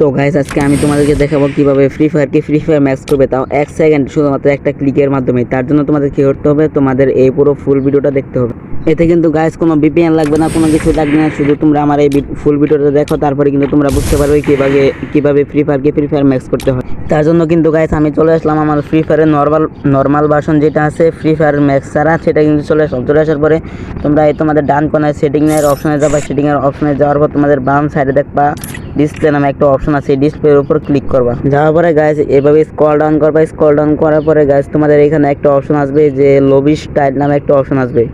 তো গাইস আজকে আমি তোমাদেরকে দেখাবো কীভাবে ফ্রি ফায়ারকে ফ্রি ফায়ার ম্যাক্স করবে। তাও এক সেকেন্ড শুধুমাত্র একটা ক্লিকের মাধ্যমে। তার জন্য তোমাদের কী করতে হবে, তোমাদের এই পুরো ফুল ভিডিওটা দেখতে হবে। এতে কিন্তু গাইস কোনো বিপিএন লাগবে না, কোনো কিছু লাগবে না, শুধু তোমরা আমার এই ফুল ভিডিওটা দেখো, তারপরে কিন্তু তোমরা বুঝতে পারবে কীভাবে কীভাবে ফ্রি ফায়ারকে ফ্রি ফায়ার ম্যাক্স করতে হয়। তার জন্য কিন্তু গাইস আমি চলে আসলাম আমার ফ্রি ফায়ারের নর্মাল নর্মাল ভার্সন যেটা আছে ফ্রি ফায়ার ম্যাক্স ছাড়া, সেটা কিন্তু চলে আসলাম। চলে আসার পরে তোমরা এই তোমাদের ডান কোনায় সেটিংয়ের অপশনে যাবা। সেটিংয়ের অপশনে যাওয়ার পর তোমাদের বাম সাইডে দেখবা ডিসপ্লে নামে একটা অপশন আছে, এই ডিসপ্লের উপর ক্লিক করবা। যাওয়ার পরে গাইজ এভাবে স্ক্রল ডাউন করবা স্ক্রল ডাউন করার পরে গাইজ তোমাদের এখানে একটা অপশন আসবে যে লবি স্টাইল নামে একটা অপশন আসবে।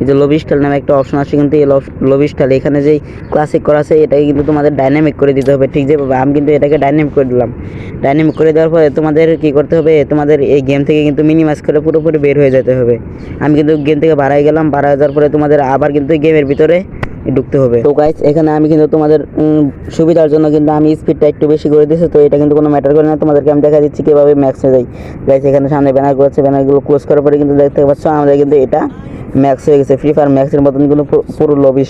এই যে লবি স্টাইল নামে একটা অপশন আসে কিন্তু এই লবি স্টাইল এখানে যেই ক্লাসিক করা আছে, এটাকে কিন্তু তোমাদের ডাইনামিক করে দিতে হবে, ঠিক যেভাবে। আমি কিন্তু এটাকে ডাইনামিক করে দিলাম। ডাইনামিক করে দেওয়ার পরে তোমাদের কি করতে হবে, তোমাদের এই গেম থেকে কিন্তু মিনিমাইজ করে পুরোপুরি বের হয়ে যেতে হবে। আমি কিন্তু গেম থেকে বাড়াই গেলাম বাড়াই যাওয়ার পরে তোমাদের আবার কিন্তু গেমের ভিতরে ঢুকতে হবে। তো গাইস এখানে আমি কিন্তু তোমাদের সুবিধার জন্য কিন্তু আমি স্পিডটা একটু বেশি করে দিয়েছি, তো এটা কিন্তু কোনো ম্যাটার করে না। তোমাদেরকে আমি দেখা দিচ্ছি কীভাবে ম্যাক্সে যায় গাইস এখানে সামনে ব্যানার করেছে ব্যানারগুলো ক্লোজ করার পরে কিন্তু দেখতে পাচ্ছ আমাদের কিন্তু এটা ম্যাক্স হয়ে গেছে। ফ্রি ফায়ার ম্যাক্সের মতন কিন্তু পুরো লবি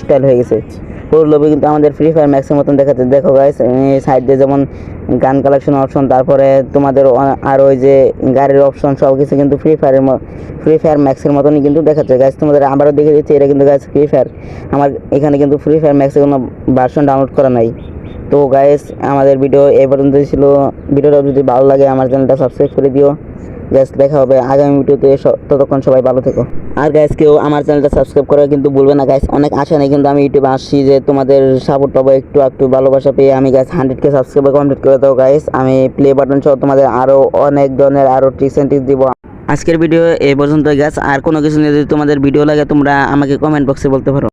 স্টাইল হয়ে গেছে। পুরো লবি কিন্তু আমাদের ফ্রি ফায়ার ম্যাক্সের মতন দেখাচ্ছে। দেখো গাইস সাইড দিয়ে যেমন গান কালেকশন অপশন তারপরে তোমাদের আর ওই যে গাড়ির অপশন সব কিছু কিন্তু ফ্রি ফায়ারের ফ্রি ফায়ার ম্যাক্সের মতনই কিন্তু দেখাচ্ছে। গাইস তোমাদের আবারও দেখে দিচ্ছি, এটা কিন্তু গাইস ফ্রি ফায়ার আমার এখানে কিন্তু ফ্রি ফায়ার ম্যাক্সের কোনো ভার্সন ডাউনলোড করা নাই। তো গাইস আমাদের ভিডিও এই পর্যন্ত ছিল। ভিডিওটা যদি ভালো লাগে, আমার চ্যানেলটা সাবস্ক্রাইব করে দিও। গ্যাস দেখা হবে আগামী ভিডিওতে। ততক্ষণ সবাই ভালো থেকো। আর গ্যাস কেউ আমার চ্যানেলটা সাবস্ক্রাইব করা কিন্তু ভুলবে না গাইস অনেক আশা নেই কিন্তু আমি ইউটিউবে আসছি যে তোমাদের সাপোর্ট পাবো, একটু একটু ভালোবাসা পেয়ে আমি গাইস হান্ড্রেডকে সাবস্ক্রাইব কমপ্লিট করে দাও গাইস আমি প্লে বাটন সহ তোমাদের আরও অনেক ধরনের আরও ট্রিক্স অ্যান্ড টিপস দিব। আজকের ভিডিও এই পর্যন্ত গাছ আর কোনো কিছু নিয়ে যদি তোমাদের ভিডিও লাগে, তোমরা আমাকে কমেন্ট বক্সে বলতে পারো।